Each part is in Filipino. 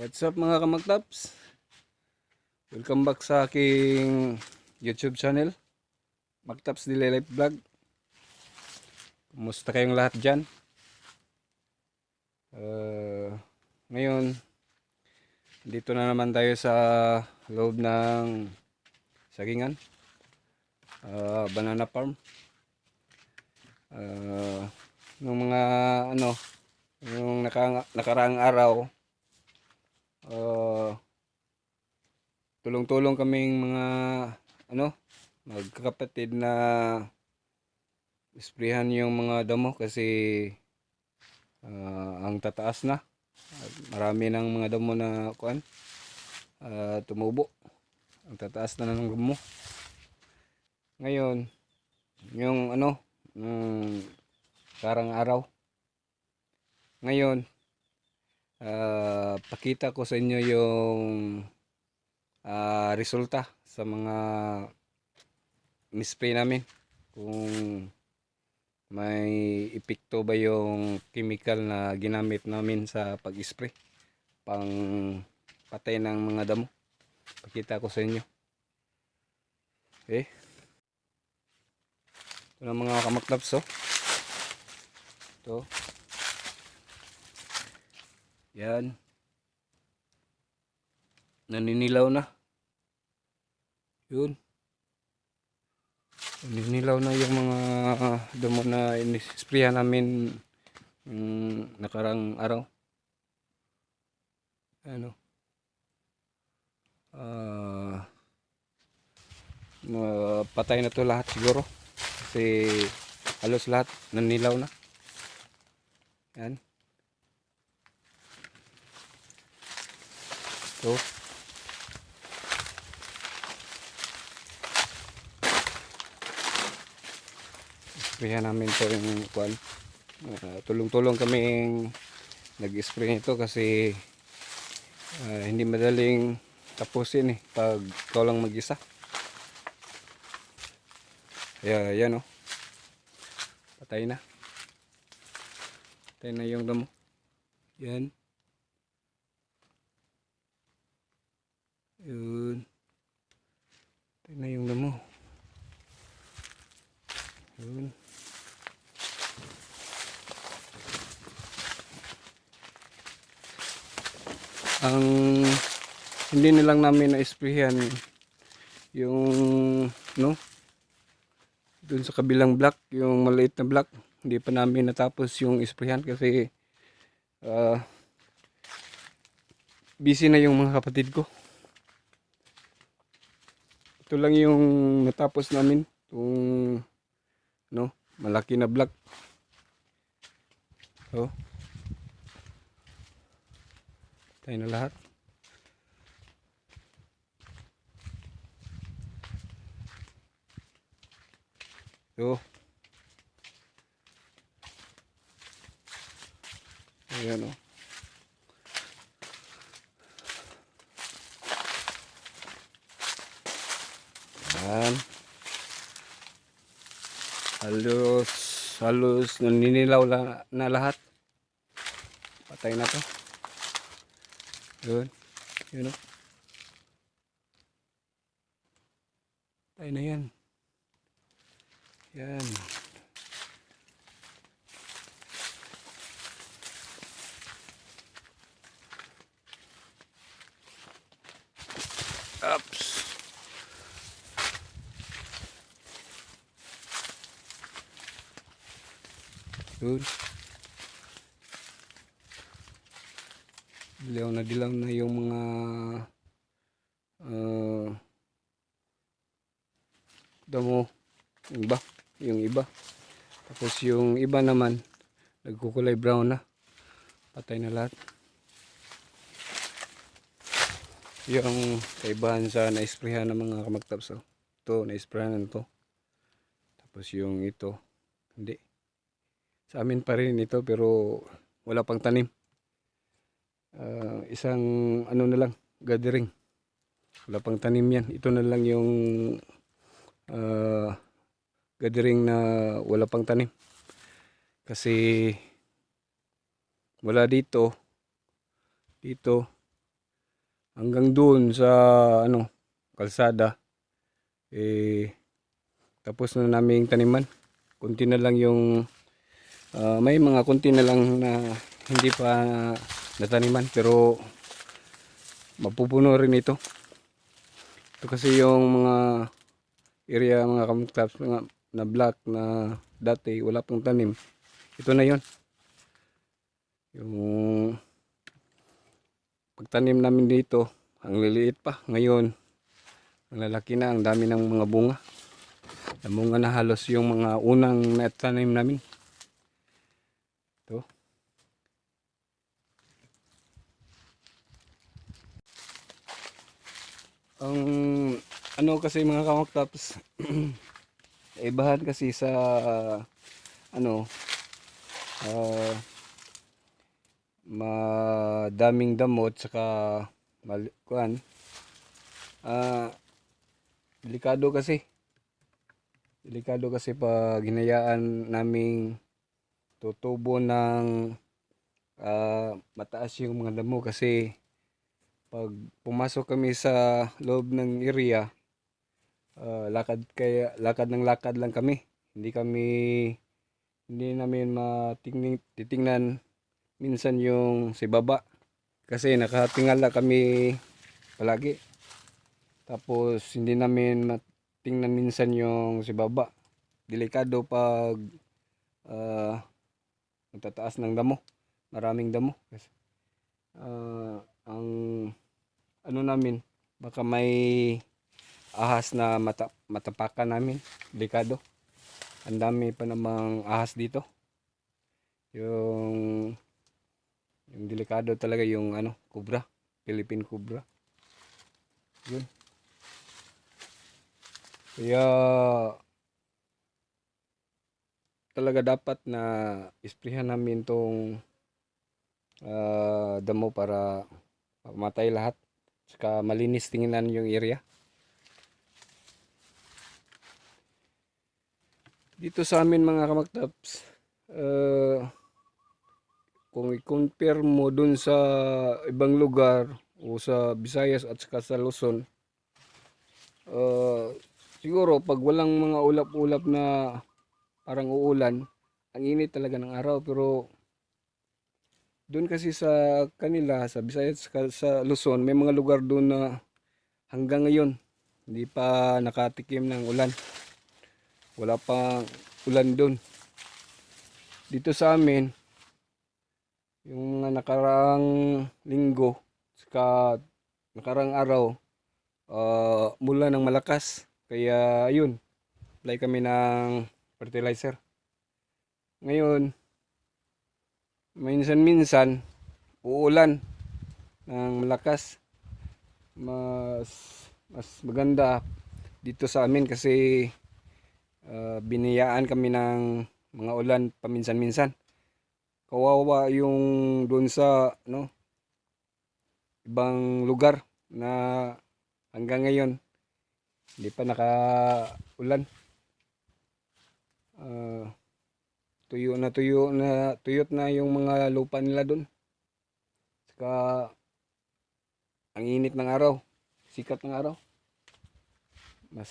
What's up mga kamagtaps? Welcome back sa aking YouTube channel Magtaps Daily Life Vlog Kumusta kayong lahat dyan? Uh, ngayon Dito na naman tayo sa loob ng sagingan uh, Banana farm uh, Nung mga ano Yung naka, nakaraang araw uh, tulong-tulong kaming mga ano magkakapatid na isprihan yung mga damo kasi uh, ang tataas na. Marami ng mga damo na kuan uh, tumubo. Ang tataas na ng damo. Ngayon yung ano yung karang araw. Ngayon ah, pakita ko sa inyo yung ah, resulta sa mga mispray namin. Kung may epekto ba yung chemical na ginamit namin sa pag-spray pang patay ng mga damo. Pakita ko sa inyo. Okay ito na mga kamaktaps oh. Ito yan. Naninilaw na. Yun. Naninilaw na yung mga damo na inisprayan namin yung nakarang araw. Ano? Ah na patay na to lahat siguro kasi halos lahat nanilaw na yan So, sprayan namin to yung kwan. Ah, tulong-tulong kaming nag-spray nito kasi ah, hindi madaling tapusin eh pag ikaw lang mag-isa. Kaya yan oh. Patay na. Patay na yung damo. Yan. Yun. Na yung damo. Yun. Ang hindi nilang namin na-sprayhan yung no dun sa kabilang block yung maliit na block hindi pa namin natapos yung sprayhan kasi ah, busy na yung mga kapatid ko ito lang yung natapos namin. Itong no malaki na block. Oh. Tayo na lahat. So ayan oh Yan. Halos, halos naninilaw na, na lahat. Patay na to. Yun. Yun o. Patay na yan. Yan. Yun. Dilaw na dilaw na yung mga ah, damo. Yung iba. Yung iba. Tapos yung iba naman nagkukulay brown na. Patay na lahat. Yung kaibahan sa na-sprayan ng mga kamagtaps. oh. Ito, na-sprayan na to. Tapos yung ito, hindi. Sa amin pa rin ito pero wala pang tanim. Ah, isang ano na lang, gathering. Wala pang tanim yan. Ito na lang yung ah, gathering na wala pang tanim. Kasi wala dito, dito, hanggang doon sa ano kalsada eh tapos na naming taniman kunti na lang yung ah, may mga kunti na lang na hindi pa nataniman pero mapupuno rin ito. Ito kasi yung mga area mga kamuktaps mga na black na dati wala pong tanim. Ito na yon yung pagtanim namin dito ang liliit pa. Ngayon ang lalaki na ang dami ng mga bunga. Namunga na halos yung mga unang natanim namin ang ano kasi mga kamaktaps ibahan kasi sa ano ah, madaming damot saka mal kuan ah delikado kasi. Delikado kasi pag hinayaan naming tutubo ng ah, mataas yung mga damo kasi pag pumasok kami sa loob ng area ah, lakad kaya lakad ng lakad lang kami. Hindi kami hindi namin matingning titingnan minsan yung si baba kasi nakatingala kami palagi. Tapos hindi namin matingnan minsan yung si baba delikado pag ah magtataas ng damo. Maraming damo. Kasi ang ano namin baka may ahas na mata, matapakan namin delikado. Ang dami pa namang ahas dito. Yung yung delikado talaga yung ano cobra Philippine cobra yun. Kaya talaga dapat na isprihan namin tong ah, damo para mamatay lahat saka malinis tingnan yung area. Dito sa amin mga kamaktaps uh, kung i-compare mo dun sa ibang lugar o sa Visayas at saka sa Luzon uh, siguro pag walang mga ulap-ulap na parang uulan ang init talaga ng araw. Pero doon kasi sa kanila sa Visayas sa, Luzon may mga lugar doon na hanggang ngayon hindi pa nakatikim ng ulan. Wala pang ulan doon. Dito sa amin yung mga nakarang linggo saka nakarang araw ah, mula ng malakas. Kaya ayun apply kami ng fertilizer. Ngayon minsan-minsan uulan ng malakas. Mas mas maganda dito sa amin kasi ah, biniyaan kami ng mga ulan paminsan-minsan. Kawawa yung doon sa no ibang lugar na hanggang ngayon hindi pa nakaulan. Ah, tuyo na tuyo na tuyot na yung mga lupa nila doon saka ang init ng araw. Sikat ng araw. Mas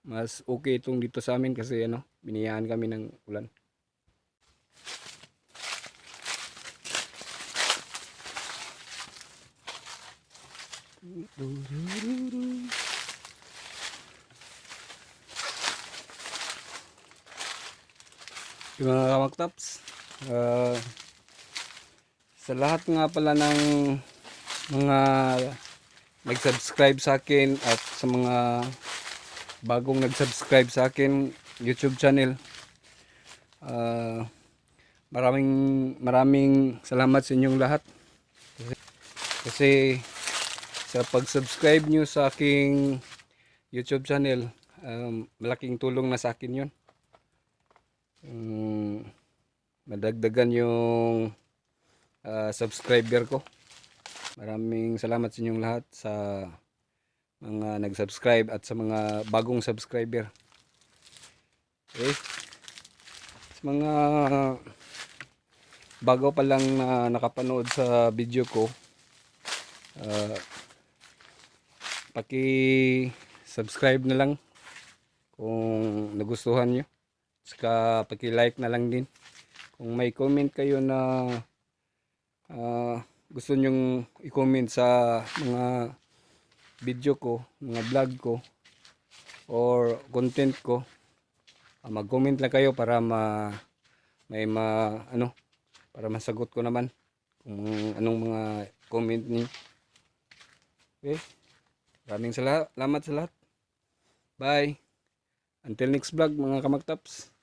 mas okay itong dito sa amin kasi ano biniyaan kami ng ulan Yung mga kamaktaps ah, sa lahat nga pala ng mga nag-subscribe sa akin at sa mga bagong nag-subscribe sa akin YouTube channel. Ah, maraming maraming salamat sa inyong lahat. Kasi, kasi sa pag-subscribe nyo sa aking YouTube channel, um, malaking tulong na sa akin 'yon. Um, madagdagan yung ah, subscriber ko. Maraming salamat sa inyong lahat sa mga nag-subscribe at sa mga bagong subscriber. Okay. Sa mga bago pa lang na nakapanood sa video ko, Ah, paki-subscribe na lang kung nagustuhan nyo. Saka paki-like na lang din. Kung may comment kayo na ah, gusto nyong i-comment sa mga video ko, mga vlog ko, or content ko, ah, mag-comment lang kayo para ma may ma ano para masagot ko naman kung anong mga comment niyo. Okay? Maraming sala- salamat sa lahat. Bye. Until next vlog mga kamagtaps.